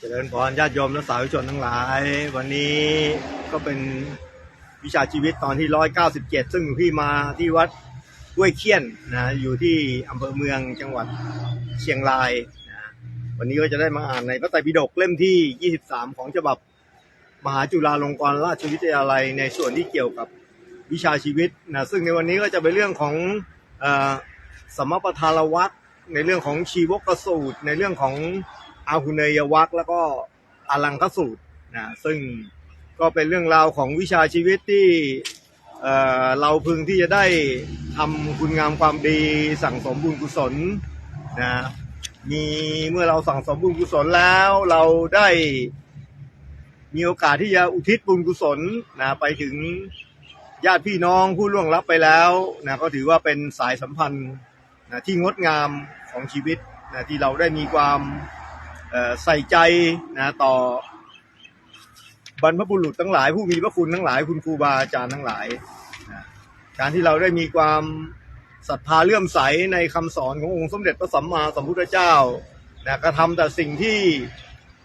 เจริญพรญาติโยมและสาธุชนทั้งหลาย วันนี้ก็เป็นวิชาชีวิตตอนที่ร้อยเกาสิบเจ็ดซึ่งพี่มาที่วัดห้วยเคียนนะอยู่ที่อำเภอเมืองจังหวัดเชียงรายนะวันนี้ก็จะได้มาอ่านในพระไตรปิฎกเล่มที่23ของฉบับมหาจุฬาลงกรณราชวิทยาลัยในส่วนที่เกี่ยวกับวิชาชีวิตนะซึ่งในวันนี้ก็จะเป็นเรื่องของอสมปทานวัตรในเรื่องของชีวกสูตร ในเรื่องของ อาหุเนยวัคแล้วก็อลังคสูตรนะซึ่งก็เป็นเรื่องราวของวิชาชีวิตที่เเราพึงที่จะได้ทำคุณงามความดีสั่งสมบุญกุศลนะมีเมื่อเราสั่งสมบุญกุศลแล้วเราได้มีโอกาสที่จะอุทิศบุญกุศลนะไปถึงญาติพี่น้องผู้ล่วงลับไปแล้วนะก็ถือว่าเป็นสายสัมพันธ์นะที่งดงามของชีวิตนะที่เราได้มีความ ใส่ใจนะต่อบรรพบุรุษทั้งหลาย ผู้มีพระคุณทั้งหลาย คุณครูบาอาจารย์ทั้งหลายนะการที่เราได้มีความศรัทธาเลื่อมใสในคำสอนขององค์สมเด็จพระสัมมาสัมพุทธเจ้านะกระทำแต่สิ่งที่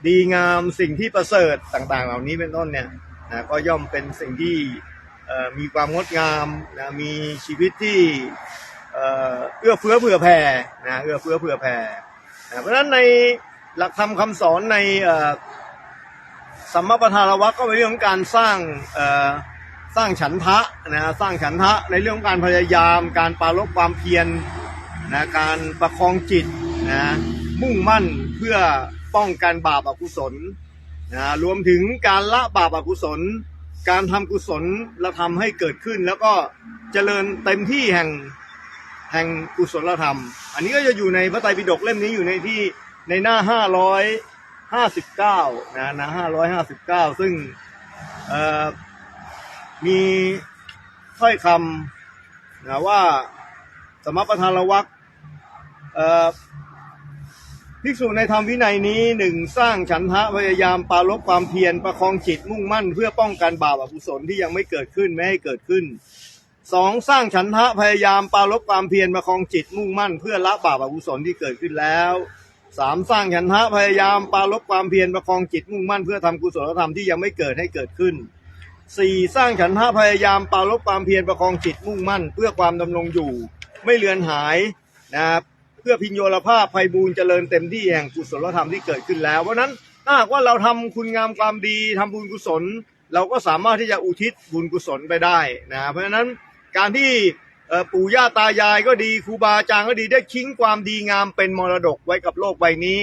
ดีงามสิ่งที่ประเสริฐต่างๆ เหล่านี้เป็นต้นเนี่ยนะก็ย่อมเป็นสิ่งที่มีความงดงามนะมีชีวิตที่เอ่อเอื้อเฟื้อเผื่อแผ่นะเอื้อเฟื้อเผื่อแผ่นะเพราะฉะนั้นใน หลักธรรมคำสอนในสัมมาประธานวัตรก็เป็นเรื่องของการสร้างสร้างฉันทะนะสร้างฉันทะในเรื่องของการพยายาม การปรารบความเพียรนะการประคองจิตนะมุ่งมั่นเพื่อป้องกันบาปอกุศลนะรวมถึงการละบาปอกุศล การทำกุศลและทำให้เกิดขึ้น แล้วก็เจริญเต็มที่แห่งแห่งกุศลธรรม อันนี้ก็จะอยู่ในพระไตรปิฎกเล่มนี้อยู่ในที่ ในหน้า559นะหนะ559ซึ่งเอ่อมีถ้อยคำนะว่าสมประธานวักภิกษุในธรรมวินัยนี้หนึ่งสร้างฉันทะพยายามปรารบความเพียรประคองจิตมุ่งมั่น เพื่อป้องกันบาปอกุศลที่ยังไม่เกิดขึ้นไม่ให้เกิดขึ้นสองสร้างฉันทะพยายามปรารบความเพียรประคองจิตมุ่งมั่น เพื่อละบาปอกุศลที่เกิดขึ้นแล้ว สามสร้างฉันทะพยายามปรารบความเพียรประคองจิตมุ่งมั่นเพื่อทำกุศลธรรมที่ยังไม่เกิดให้เกิดขึ้นสี่สร้างฉันทะพยายามปรารบความเพียรประคองจิตมุ่งมั่น เพื่อความดำรงอยู่ ไม่เลือนหายนะครับเพื่อพิญโยลภาพภัยบูรณ์เจริญเต็มที่แห่งกุศลธรรมที่เกิดขึ้นแล้ว เพราะนั้นถ้าหากว่าเราทำคุณงามความดีทำบุญกุศล เราก็สามารถที่จะอุทิศบุญกุศลไปได้นะเพราะฉะนั้นการที่ ปู่ย่าตายายก็ดีครูบาอาจารย์ก็ดีได้ทิ้งความดีงามเป็นมรดกไว้กับโลกใบนี้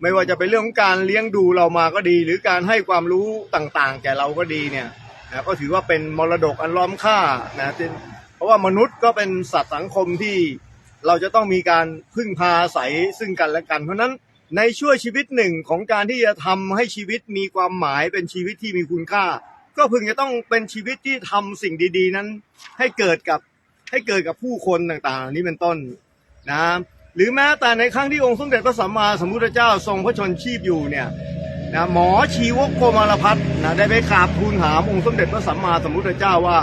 ไม่ว่าจะเป็นเรื่องของการเลี้ยงดูเรามาก็ดี หรือการให้ความรู้ต่างๆ แก่เราก็ดีเนี่ยนะก็ถือว่าเป็นมรดกอันล้อมค่านะเป็นเพราะว่ามนุษย์ก็เป็นสัตว์สังคมที่เราจะต้องมีการพึ่งพาอาศัยซึ่งกันและกัน เพราะฉะนั้นในช่วงชีวิตหนึ่งของการที่จะทำให้ชีวิตมีความหมายเป็นชีวิตที่มีคุณค่า ก็พึงจะต้องเป็นชีวิตที่ทำสิ่งดี ๆ นั้นให้เกิดกับ ให้เกิดกับผู้คนต่างๆ นี้เป็นต้นนะหรือแม้แต่ในครั้งที่องค์สมเด็จพระสัมมาสัมพุทธเจ้าทรงพระชนชีพอยู่เนี่ยนะหมอชีวกโกมารพัฒน์นะได้ไปกราบทูลถามองค์สมเด็จพระสัมมาสัมพุทธเจ้าว่า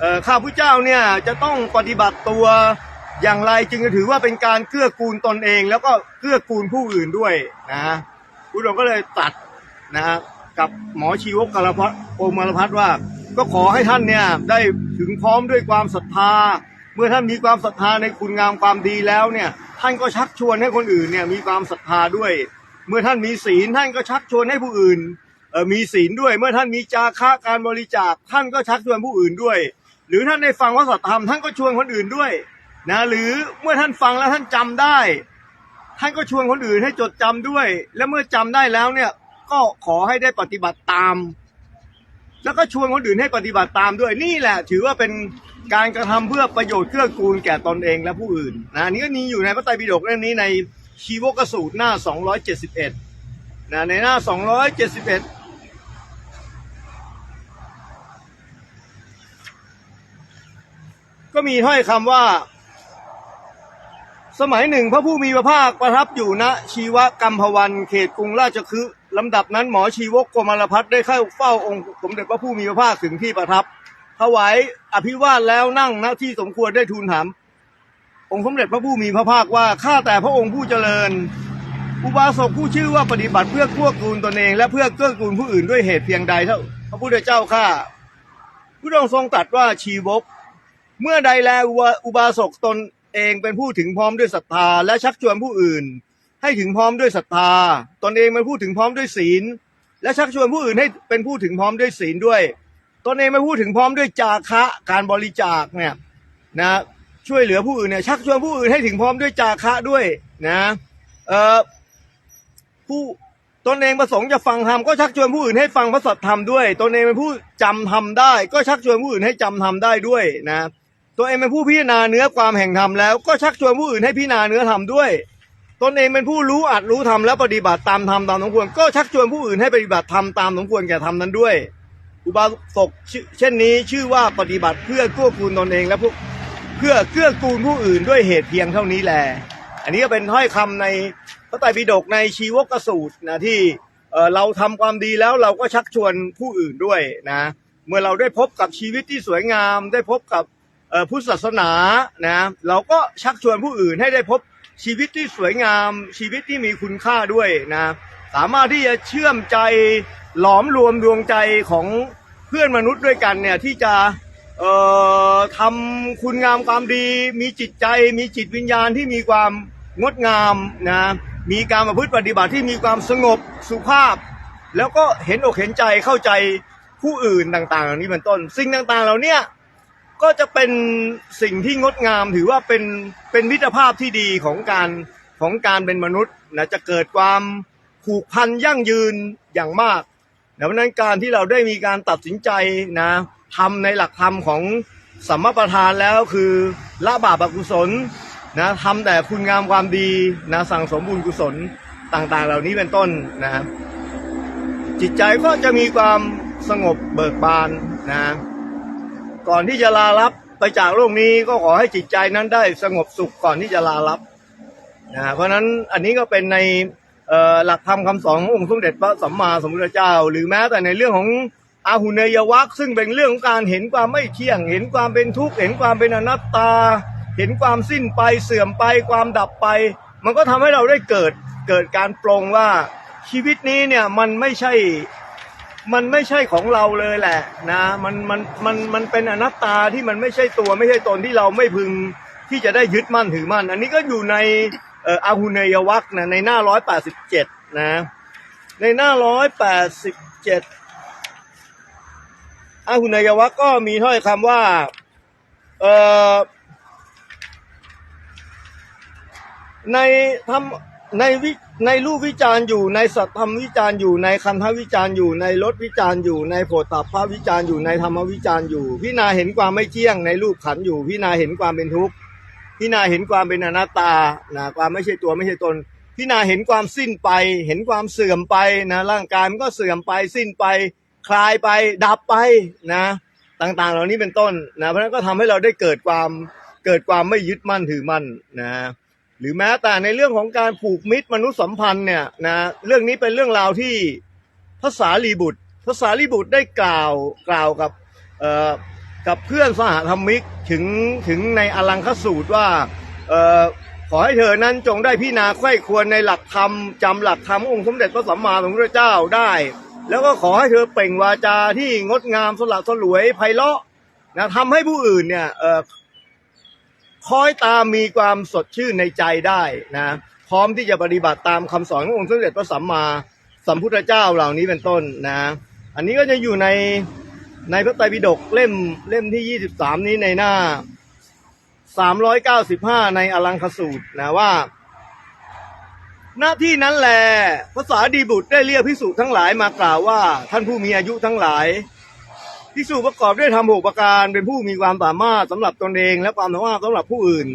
เอ่อข้าพุทธเจ้าเนี่ยจะต้องปฏิบัติตัวอย่างไรจึงจะถือว่าเป็นการเกื้อกูลตนเอง แล้วก็เกื้อกูลผู้อื่นด้วยนะพุทธองค์ก็เลยตัดนะกับหมอชีวกกรพัฒน์โอมารพัฒน์ว่า ก็ขอให้ท่านเนี่ยได้ถึงพร้อมด้วยความศรัทธา เมื่อท่านมีความศรัทธาในคุณงามความดีแล้วเนี่ยท่านก็ชักชวนให้คนอื่นเนี่ยมีความศรัทธาด้วย เมื่อท่านมีศีลท่านก็ชักชวนให้ผู้อื่นมีศีลด้วย เมื่อท่านมีจาคะการบริจาคท่านก็ชักชวนผู้อื่นด้วย หรือท่านได้ฟังว่าสัตธรรมท่านก็ชวนคนอื่นด้วยนะหรือเมื่อท่านฟังแล้วท่านจำได้ ท่านก็ชวนคนอื่นให้จดจำด้วย และเมื่อจำได้แล้วเนี่ยก็ขอให้ได้ปฏิบัติตาม แล้วก็ชวนคนอื่นให้ปฏิบัติตามด้วยนี่แหละ ถือว่าเป็นการกระทำเพื่อประโยชน์เกื้อกูลแก่ตนเองและผู้อื่นนะนนี้ก็มีอยู่ในพระไตรปิฎกเล่มนี้ในชีวกสูตรหน้า 271นะในหน้า 271ก็มีถ้อยคำว่า สมัยหนึ่งพระผู้มีพระภาคประทับอยู่ณชีวกัมพวันเขตกรุงราชคฤห์ ลำดับนั้นหมอชีวกกมารพัฒน์ได้เข้าเฝ้าองค์สมเด็จพระผู้มีพระภาคถึงที่ประทับถวายอภิวาทแล้วนั่งณที่สมควรได้ทูลถาม องค์สมเด็จพระผู้มีพระภาคว่าข้าแต่พระองค์ผู้เจริญ อุบาสกผู้ชื่อว่าปฏิบัติเพื่อเกื้อกูลตนเอง และเพื่อเกื้อกูลผู้อื่นด้วยเหตุเพียงใดเท่าพระพุทธเจ้าข้าผู้ทรงทรงตรัสว่าชีวก เมื่อใดแลอุบาสกตนเองเป็นผู้ถึงพร้อมด้วยศรัทธาและชักชวนผู้อื่น ให้ถึงพร้อมด้วยศรัทธา ตนเองเป็นผู้ถึงพร้อมด้วยศีล และชักชวนผู้อื่นให้เป็นผู้ถึงพร้อมด้วยศีลด้วย ตนเองเป็นผู้ถึงพร้อมด้วยจาคะการบริจาคเนี่ยนะช่วยเหลือผู้อื่นเนี่ยชักชวนผู้อื่นให้ถึงพร้อมด้วยจาคะด้วยนะเอ่อผู้ตนเองประสงค์จะฟังธรรมก็ชักชวนผู้อื่นให้ฟังพระสัทธรรมด้วย ตนเองเป็นผู้จำธรรมได้ ก็ชักชวนผู้อื่นให้จำธรรมได้ด้วยนะตัวเองเป็นผู้พิจารณาเนื้อความแห่งธรรมแล้วก็ชักชวนผู้อื่นให้พิจารณาเนื้อธรรมด้วย ตนเองเป็นผู้รู้อัดรู้ธรรมและปฏิบัติตามธรรมตามสมควรก็ชักชวนผู้อื่นให้ปฏิบัติธรรมตามสมควรแก่ธรรมนั้นด้วย อุบาสกเช่นนี้ชื่อว่าปฏิบัติเพื่อเกื้อกูลตนเองและพวกเพื่อเกื้อกูลผู้อื่นด้วยเหตุเพียงเท่านี้แล อันนี้ก็เป็นถ้อยคำในพระไตรปิฎกในชีวกสูตรนะที่เราทำความดีแล้วเราก็ชักชวนผู้อื่นด้วยนะ เมื่อเราได้พบกับชีวิตที่สวยงาม ได้พบกับพุทธศาสนานะเราก็ชักชวนผู้อื่นให้ได้พบ ชีวิตที่สวยงาม ชีวิตที่มีคุณค่าด้วยนะ สามารถที่จะเชื่อมใจหลอมรวมดวงใจของเพื่อนมนุษย์ด้วยกันเนี่ยที่จะเอ่อทำคุณงามความดี มีจิตใจ มีจิตวิญญาณที่มีความงดงามนะมีการประพฤติปฏิบัติที่มีความสงบสุภาพ แล้วก็เห็นอกเห็นใจเข้าใจผู้อื่นต่างๆเหล่านี้เป็นต้น สิ่งต่างๆเหล่านี้ ก็จะเป็นสิ่งที่งดงามถือว่าเป็นเป็นมิตรภาพที่ดีของการของการเป็นมนุษย์นะจะเกิดความผูกพันยั่งยืนอย่างมากดังนั้นการที่เราได้มีการตัดสินใจนะทำในหลักธรรมของสัมมาประธานแล้วคือละบาปอกุศลนะทำแต่คุณงามความดีนะสั่งสมบุญกุศลต่างๆ เหล่านี้เป็นต้นนะจิตใจก็จะมีความสงบเบิกบานนะ ก่อนที่จะลาลับไปจากโลกนี้ก็ขอให้จิตใจนั้นได้สงบสุขก่อนที่จะลาลับนะเพราะนั้นอันนี้ก็เป็นในหลักธรรมคำสอนขององค์สมเด็จพระสัมมาสัมพุทธเจ้า หรือแม้แต่ในเรื่องของอาหุเนยวัคซึ่งเป็นเรื่องของการเห็นความไม่เที่ยง เห็นความเป็นทุกข์เห็นความเป็นอนัตตา เห็นความสิ้นไปเสื่อมไปความดับไป มันก็ทำให้เราได้เกิดเกิดการปลงว่าชีวิตนี้เนี่ยมันไม่ใช่ มันไม่ใช่ของเราเลยแหละนะมันมันมันมันเป็นอนัตตาที่มันไม่ใช่ตัวไม่ใช่ตนที่เราไม่พึงที่จะได้ยึดมั่นถือมั่น อันนี้ก็อยู่ในเอ่ออาหุเนยวัคนะในหน้าร้อยแปดสิบเจ็ดนะในหน้าร้อยแปดสิบเจ็ดอาหุเนยวัคก็มีถ้อยคำว่าเอ่อในทำในวิ ในรูปวิจารณ์อยู่ในสัตธรรมวิจารณ์อยู่ในคันธวิจารณ์อยู่ในรสวิจารณ์อยู่ในโผฏฐัพพวิจารณ์อยู่ในธรรมวิจารณ์อยู่ พิจารณาเห็นความไม่เที่ยงในรูปขันอยู่ พิจารณาเห็นความเป็นทุกข์พิจารณาเห็นความเป็นอนัตตานะความไม่ใช่ตัวไม่ใช่ตน พิจารณาเห็นความสิ้นไป เห็นความเสื่อมไปนะร่างกายมันก็เสื่อมไปสิ้นไป คลายไปดับไปนะ ต่างๆ เหล่านี้เป็นต้นนะเพราะฉะนั้นก็ทำให้เราได้เกิดความเกิดความไม่ยึดมั่นถือมั่นนะ หรือแม้แต่ในเรื่องของการผูกมิตรมนุษยสัมพันธ์เนี่ยนะเรื่องนี้เป็นเรื่องราวที่ภาษาลีบุตรภาษาลีบุตรได้กล่าวกล่าวกับเอ่อกับเพื่อนสหธรรมิกถึงถึงในอลังคสูตรว่าเอ่อขอให้เธอนั้นจงได้พิจารณาใคร่ควรในหลักธรรมจำหลักธรรมองค์สมเด็จพระสัมมาสัมพุทธเจ้าได้ แล้วก็ขอให้เธอเปล่งวาจาที่งดงามสละสลวยไพเราะนะทำให้ผู้อื่นเนี่ยเอ่อ คอยตามมีความสดชื่นในใจได้นะพร้อมที่จะปฏิบัติตามคำสอนขององค์สมเด็จพระสัมมาสัมพุทธเจ้าเหล่านี้เป็นต้นนะอันนี้ก็จะอยู่ในในพระไตรปิฎกเล่มเล่มที่ 23 นี้ในหน้า 395 ในอลังคสูตรนะว่า หน้าที่นั้นแหลภาษาดีบุตรได้เรียกพิสูจทั้งหลายมากล่าวว่า ท่านผู้มีอายุทั้งหลาย พิสูจประกอบด้วยธรรมหกประการเป็นผู้มีความสามารถสำหรับตนเองและความสามารถสำหรับผู้อื่น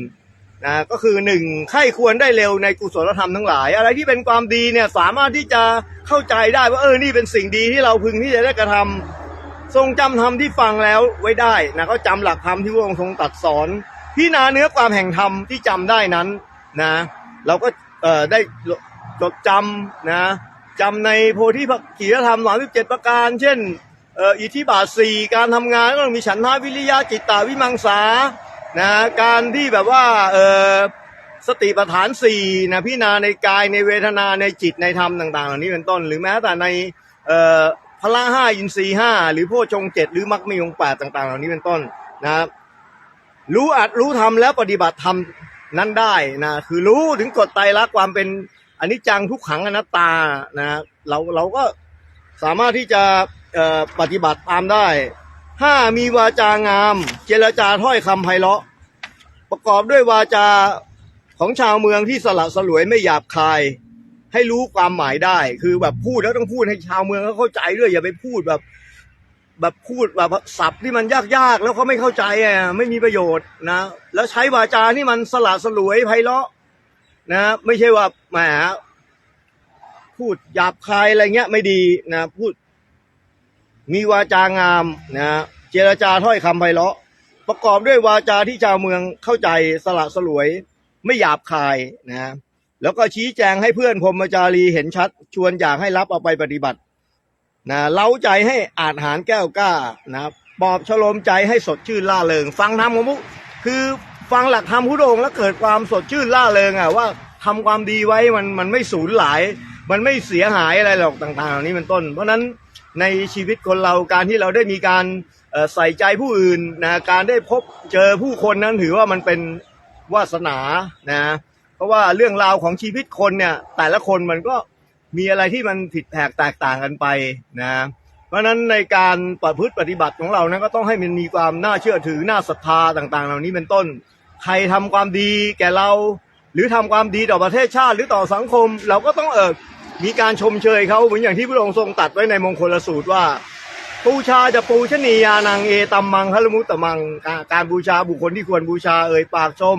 นะก็คือหนึ่งใครควรได้เร็วในกุศลธรรมทั้งหลาย อะไรที่เป็นความดีเนี่ยสามารถที่จะเข้าใจได้ว่าเออนี่เป็นสิ่งดีที่เราพึงที่จะได้กระทำทรงจำธรรมที่ฟังแล้วไว้ได้นะก็จำหลักธรรมที่พระองค์ทรงตัดสอนพิจารณาเนื้อความแห่งธรรมที่จำได้นั้นนะเราก็เอ่อได้จดจำนะจำในโพธิปักขีธรรมสามสิบเจ็ดประการ เช่น อิทธิบาทสี่การทำงานก็ต้องมีฉันทาวิริยะจิตตาวิมังสานะการที่แบบว่าเออสติปัฏฐานสี่นะพิจารณาในกายในเวทนาในจิตในธรรมต่างๆเหล่านี้เป็นต้น หรือแม้แต่ในเอ่อพละห้าอินทรีห้าหรือโพชงเจ็ดหรือมรรคมีองแปดต่าง ๆ เหล่านี้เป็นต้นนะครับรู้อัดรู้ทำแล้วปฏิบัติธรรมนั้นได้นะคือรู้ถึงกฎไตรลักษณ์ความเป็นอนิจจังทุกขังอนัตตานะเราเราก็สามารถที่จะ ปฏิบัติตามได้ห้ามีวาจางาม เจรจาถ้อยคำไพเราะ ประกอบด้วยวาจาของชาวเมืองที่สละสลวยไม่หยาบคาย ให้รู้ความหมายได้ คือแบบพูดแล้วต้องพูดให้ชาวเมืองเขาเข้าใจด้วยอย่าไปพูดแบบ แบบพูดแบบศัพท์ที่มันยากๆแล้วเขาไม่เข้าใจอะไม่มีประโยชน์นะแล้วใช้วาจาที่มันสละสลวยไพเราะ นะ ไม่ใช่ว่าแหมพูดหยาบคายอะไรเงี้ยไม่ดีนะพูด มีวาจางามนะเจรจาถ้อยคำไพเราะ ประกอบด้วยวาจาที่ชาวเมืองเข้าใจสละสลวย ไม่หยาบคายนะแล้วก็ชี้แจงให้เพื่อนพรมจารีเห็นชัด ชวนอยากให้รับเอาไปปฏิบัตินะเล้าใจให้อาจหารแก้วกล้านะปลอบฉโลมใจให้สดชื่นล่าเริง ฟังธรรมของมุคือฟังหลักธรรมพุทธองแล้วเกิดความสดชื่นล่าเริงอะว่าทำความดีไว้มันมันไม่สูญหลาย มันไม่เสียหายอะไรหรอกต่างๆเหล่านี้เป็นต้น เพราะฉะนั้น ในชีวิตคนเราการที่เราได้มีการใส่ใจผู้อื่นนะการได้พบเจอผู้คนนั้นถือว่ามันเป็นวาสนานะเพราะว่าเรื่องราวของชีวิตคนเนี่ยแต่ละคนมันก็มีอะไรที่มันผิดแผกแตกต่างกันไปนะเพราะฉะนั้นในการประพฤติปฏิบัติของเรานั้นก็ต้องให้มันมีความน่าเชื่อถือน่าศรัทธาต่าง ๆ เหล่านี้เป็นต้น ใครทำความดีแก่เรา หรือทำความดีต่อประเทศชาติหรือต่อสังคม เราก็ต้องเออ มีการชมเชยเขาเหมือนอย่างที่พระองค์ทรงตัดไว้ในมงคลสูตรว่าปูชาจะปูชนียานังเอตัมมังคารมุตตมัง การบูชาบุคคลที่ควรบูชาเอ่ยปากชม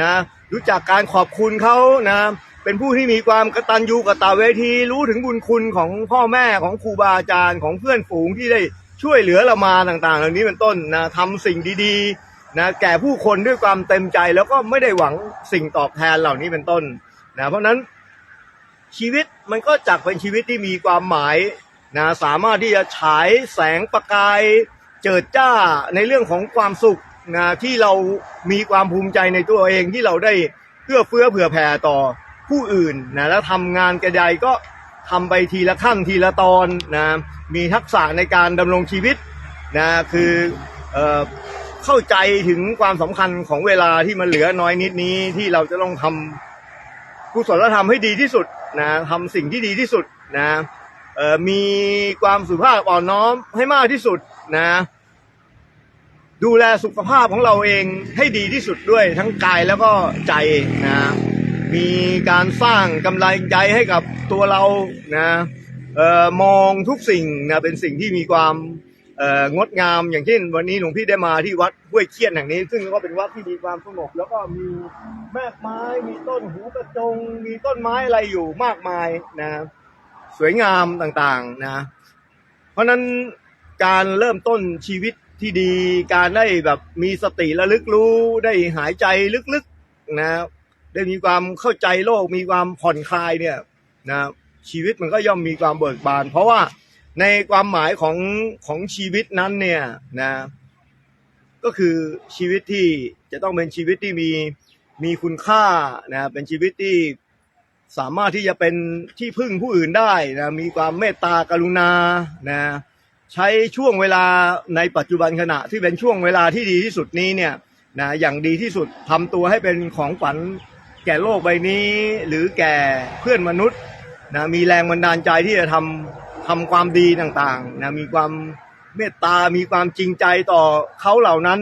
นะรู้จักการขอบคุณเขานะเป็นผู้ที่มีความกตัญญูกตเวที รู้ถึงบุญคุณของพ่อแม่ของครูบาอาจารย์ของเพื่อนฝูงที่ได้ช่วยเหลือเรามาต่างๆ เหล่านี้เป็นต้นนะทำสิ่งดีๆนะแก่ผู้คนด้วยความเต็มใจแล้วก็ไม่ได้หวังสิ่งตอบแทนเหล่านี้เป็นต้นนะเพราะนั้นชีวิต มันก็จักเป็นชีวิตที่มีความหมายนะสามารถที่จะฉายแสงประกายเจิดจ้าในเรื่องของความสุขนะที่เรามีความภูมิใจในตัวเองที่เราได้เพื่อเฟื้อเผื่อแผ่ต่อผู้อื่นนะแล้วทำงานกระไดก็ทำไปทีละขั้นทีละตอนนะมีทักษะในการดำรงชีวิตนะคือเออเข้าใจถึงความสำคัญของเวลาที่มันเหลือน้อยนิดนี้ที่เราจะต้องทำกุศลธรรมให้ดีที่สุด นะทำสิ่งที่ดีที่สุดนะเอ่อมีความสุภาพอ่อนน้อมให้มากที่สุดนะ ดูแลสุขภาพของเราเองให้ดีที่สุดด้วยทั้งกายแล้วก็ใจนะ มีการสร้างกำลังใจให้กับตัวเรานะเอ่อมองทุกสิ่งนะเป็นสิ่งที่มีความ งดงามอย่างเช่นวันนี้หลวงพี่ได้มาที่วัดห้วยเคียนแห่งนี้ ซึ่งก็เป็นวัดที่มีความสงบแล้วก็มีแมกไม้ มีต้นหูกระจง มีต้นไม้อะไรอยู่มากมายนะ สวยงามต่างๆนะ เพราะฉะนั้นการเริ่มต้นชีวิตที่ดี การได้แบบมีสติระลึกรู้ได้หายใจลึกๆนะได้มีความเข้าใจโลกมีความผ่อนคลายเนี่ยนะชีวิตมันก็ย่อมมีความเบิกบาน เพราะว่า ในความหมายของของชีวิตนั้นเนี่ยนะ ก็คือชีวิตที่จะต้องเป็นชีวิตที่มีมีคุณค่านะเป็นชีวิตที่สามารถที่จะเป็นที่พึ่งผู้อื่นได้นะมีความเมตตากรุณานะใช้ช่วงเวลาในปัจจุบันขณะที่เป็นช่วงเวลาที่ดีที่สุดนี้เนี่ยนะอย่างดีที่สุดทำตัวให้เป็นของฝันแก่โลกใบนี้ หรือแก่เพื่อนมนุษย์นะมีแรงบันดาลใจที่จะทำ ทำความดีต่างๆนะมีความเมตตา มีความจริงใจต่อเขาเหล่านั้น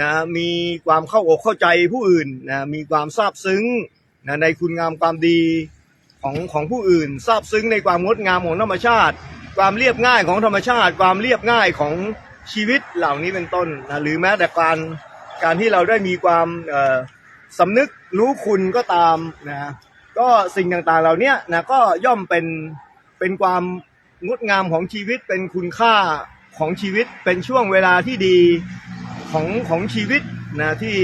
นะมีความเข้าอกเข้าใจผู้อื่นนะมีความซาบซึ้งนะในคุณงามความดีของของผู้อื่นซาบซึ้งในความงดงามของธรรมชาติ ความเรียบง่ายของธรรมชาติ ความเรียบง่ายของชีวิตเหล่านี้เป็นต้นนะหรือแม้แต่การการที่เราได้มีความสำนึกรู้คุณก็ตามนะก็สิ่งต่างๆเหล่านี้นะก็ย่อมเป็นเป็นความ งดงามของชีวิตเป็นคุณค่าของชีวิตเป็นช่วงเวลาที่ดีของของชีวิตนะที่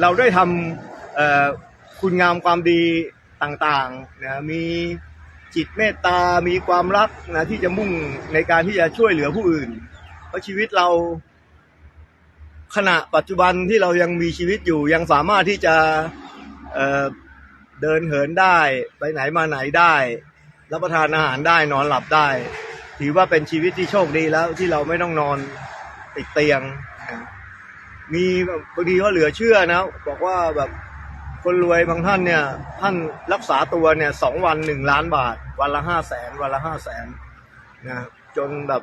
เราได้ทำคุณงามความดีต่างๆนะมีจิตเมตตา มีความรักนะที่จะมุ่งในการที่จะช่วยเหลือผู้อื่น เพราะชีวิตเราขณะปัจจุบันที่เรายังมีชีวิตอยู่ยังสามารถที่จะเเดินเหินได้ ไปไหนมาไหนได้ รับประทานอาหารได้นอนหลับได้ ถือว่าเป็นชีวิตที่โชคดีแล้วที่เราไม่ต้องนอนติดเตียง มีบางทีก็เหลือเชื่อนะ บอกว่าแบบคนรวยบางท่านเนี่ย ท่านรักษาตัวเนี่ยสองวันหนึ่งล้านบาท วันละห้าแสนวันละห้าแสนนะจนแบบ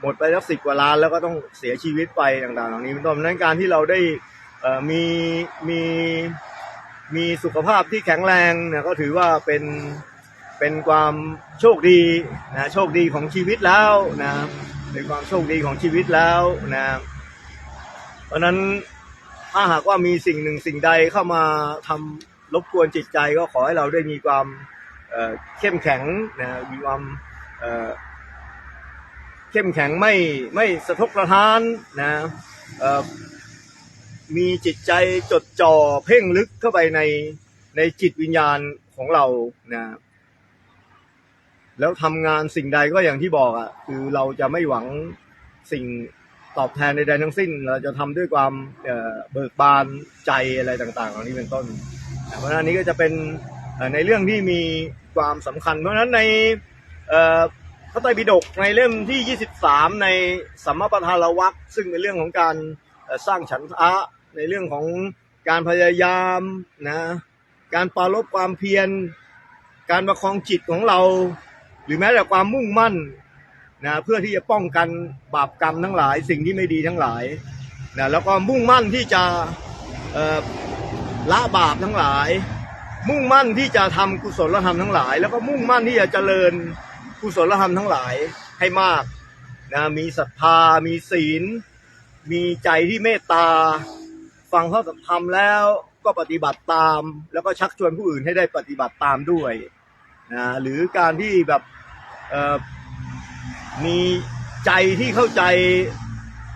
หมดไปแล้วสิบกว่าล้านแล้วก็ต้องเสียชีวิตไปต่างๆเหล่านี้เป็นต้นนั้นการที่เราได้มีมีมีสุขภาพที่แข็งแรงเนี่ยก็ถือว่าเป็น เป็นความโชคดีนะโชคดีของชีวิตแล้วนะเป็นความโชคดีของชีวิตแล้วนะเพราะนั้นถ้าหากว่ามีสิ่งหนึ่งสิ่งใดเข้ามาทำรบกวนจิตใจก็ขอให้เราได้มีความเเข้มแข็งนะมีความเเข้มแข็งไม่ไม่สะทกสะท้านนะมีจิตใจจดจ่อเพ่งลึกเข้าไปในในจิตวิญญาณของเรานะ แล้วทำงานสิ่งใดก็อย่างที่บอกอะคือเราจะไม่หวังสิ่งตอบแทนใดๆทั้งสิ้น เราจะทำด้วยความเบิกบานใจอะไรต่างๆเหล่านี้เป็นต้น เพราะฉะนั้นนี้ก็จะเป็นในเรื่องที่มีความสำคัญ เพราะฉะนั้นในเอ่อพระไตรปิฎกในเล่มที่ 23 ในสัมมาประธานวัคซึ่งเป็นเรื่องของการสร้างฉันทะในเรื่องของการพยายามนะการปรารบความเพียร การประคองจิตของเรา หรือแม้แต่ความมุ่งมั่นนะเพื่อที่จะป้องกันบาปกรรมทั้งหลาย สิ่งที่ไม่ดีทั้งหลายนะแล้วก็มุ่งมั่นที่จะละบาปทั้งหลาย มุ่งมั่นที่จะทำกุศลธรรมทั้งหลาย แล้วก็มุ่งมั่นที่จะเจริญกุศลธรรมทั้งหลายให้มากนะมีศรัทธา มีศีล มีใจที่เมตตา ฟังพระธรรมแล้วก็ปฏิบัติตาม แล้วก็ชักชวนผู้อื่นให้ได้ปฏิบัติตามด้วยนะหรือการที่แบบ มีใจที่เข้าใจ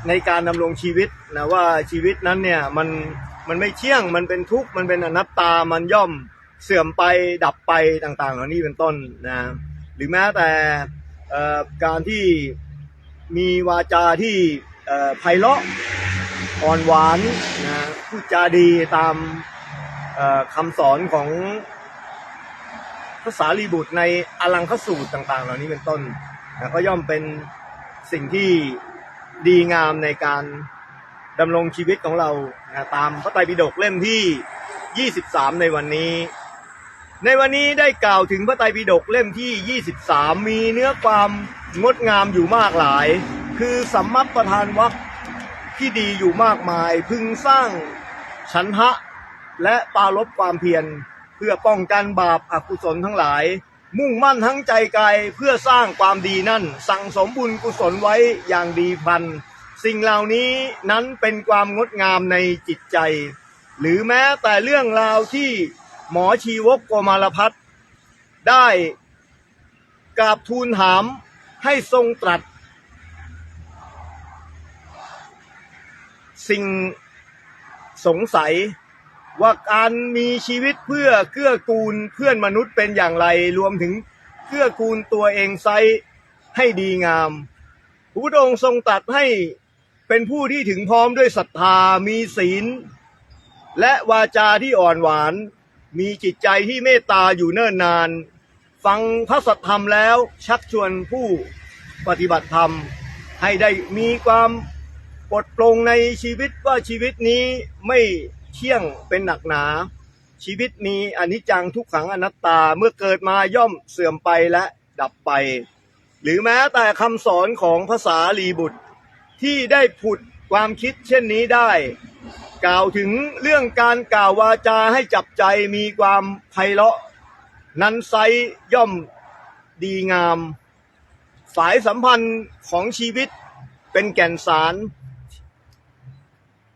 ในการดำรงชีวิตนะว่าชีวิตนั้นเนี่ยมันมันไม่เที่ยงมันเป็นทุกข์มันเป็นอนัตตามันย่อมเสื่อมไปดับไปต่างๆเหล่านี้เป็นต้นนะหรือแม้แต่การที่มีวาจาที่ไพเราะอ่อนหวานนะพูดจาดีตามคำสอนของ ภาษาลีบุตรในอลังคสูตรต่างๆ เหล่านี้เป็นต้นนะก็ย่อมเป็นสิ่งที่ดีงามในการดำรงชีวิตของเรานะตามพระไตรปิฎกเล่มที่ 23 ในวันนี้ ในวันนี้ได้กล่าวถึงพระไตรปิฎกเล่มที่ 23 มีเนื้อความงดงามอยู่มากหลาย คือสัมมัปประธานวัคที่ดีอยู่มากมาย พึงสร้างฉันทะและปรารบความเพียร พื่อป้องกันบาปอกุศลทั้งหลาย มุ่งมั่นทั้งใจกายเพื่อสร้างความดีนั่น สั่งสมบุญกุศลไว้อย่างดีพัน สิ่งเหล่านี้นั้นเป็นความงดงามในจิตใจ หรือแม้แต่เรื่องราวที่หมอชีวกโกมารพัฒได้กราบทูลถามให้ทรงตรัส สิ่งสงสัย ว่าการมีชีวิตเพื่อเกื้อกูลเพื่อนมนุษย์เป็นอย่างไรรวมถึงเกื้อกูลตัวเองไซให้ดีงามพระพุทธองค์ทรงตรัสให้เป็นผู้ที่ถึงพร้อมด้วยศรัทธามีศีล และวาจาที่อ่อนหวาน มีจิตใจที่เมตตาอยู่เนิ่นนาน ฟังพระสัทธรรมแล้วชักชวนผู้ปฏิบัติธรรม ให้ได้มีความปลดปลงในชีวิตว่าชีวิตนี้ไม่ เที่ยงเป็นหนักหนา ชีวิตมีอนิจจังทุกขังอนัตตาเมื่อเกิดมาย่อมเสื่อมไปและดับไป หรือแม้แต่คำสอนของภาษาลีบุตร ที่ได้ผุดความคิดเช่นนี้ได้ กล่าวถึงเรื่องการกล่าววาจาให้จับใจมีความไพเราะ นันไซย่อมดีงาม สายสัมพันธ์ของชีวิตเป็นแก่นสาร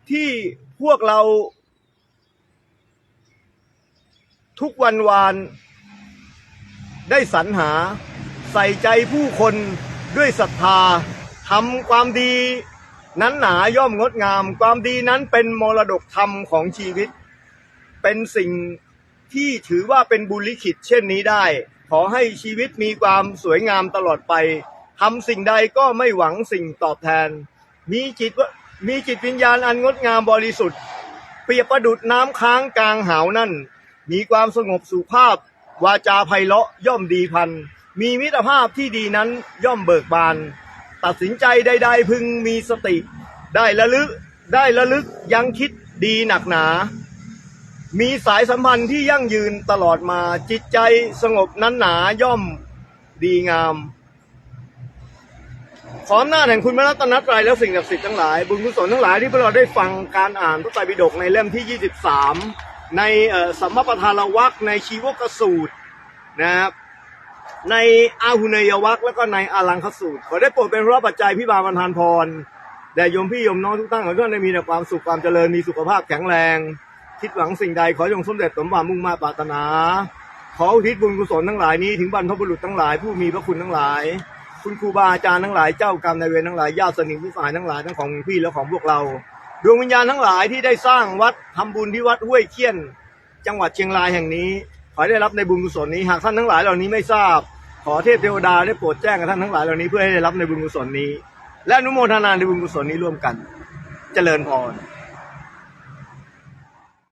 ที่พวกเรา ทุกวันวาน ได้สรรหา ใส่ใจผู้คนด้วยศรัทธาทำความดี นั้นหนาย่อมงดงาม ความดีนั้นเป็นมรดกธรรมของชีวิต เป็นสิ่งที่ถือว่าเป็นบุญลิขิตเช่นนี้ได้ ขอให้ชีวิตมีความสวยงามตลอดไปทำสิ่งใดก็ไม่หวังสิ่งตอบแทน มีจิตว่ามีจิตวิญญาณอันงดงามบริสุทธิ์ เปรียบประดุดน้ำค้างกลางหาวนั่น มีความสงบสุภาพ วาจาไพเราะย่อมดีพัน มีมิตรภาพที่ดีนั้นย่อมเบิกบาน ตัดสินใจใด ๆ พึงมีสติ ได้ระลึกได้ระลึกยังคิดดีหนักหนา มีสายสัมพันธ์ที่ยั่งยืนตลอดมาจิตใจสงบนั้นหนาย่อมดีงาม ขออำนาแห่งคุณพระรัตนตรัยและสิ่งศักดิ์สิทธิ์ทั้งหลาย บุญกุศลทั้งหลายที่พวกเราได้ฟังการอ่านพระไตรปิฎกในเล่มที่ 23 ในสัมมาประธานวักในชีวกสูตรนะครับในอาหุเนยวักแล้วก็ในอาลังคสูตรขอได้โปรดเป็นพระปัจจัยพิบาลบรรทานพรแด่โยมพี่โยมน้องทุกท่านขอให้ท่านได้มีแต่ความสุขความเจริญมีสุขภาพแข็งแรง คิดหวังสิ่งใดขอจงสมเด็จสมหวังมุ่งมาปรารถนา ขออุทิศบุญกุศลทั้งหลายนี้ถึงบรรพบุรุษทั้งหลายผู้มีพระคุณทั้งหลาย คุณครูบาอาจารย์ทั้งหลายเจ้ากรรมนายเวรทั้งหลายญาติสนิทมิตรสหายทั้งหลายทั้งของพี่และของพวกเรา ดวงวิญญาณทั้งหลายที่ได้สร้างวัดทำบุญที่วัดห้วยเคียน จังหวัดเชียงรายแห่งนี้ ขอได้รับในบุญกุศลนี้หากท่านทั้งหลายเหล่านี้ไม่ทราบ ขอเทพเทวดาได้โปรดแจ้งกับท่านทั้งหลายเหล่านี้เพื่อให้ได้รับในบุญกุศลนี้ และอนุโมทนาในบุญกุศลนี้ร่วมกัน เจริญพร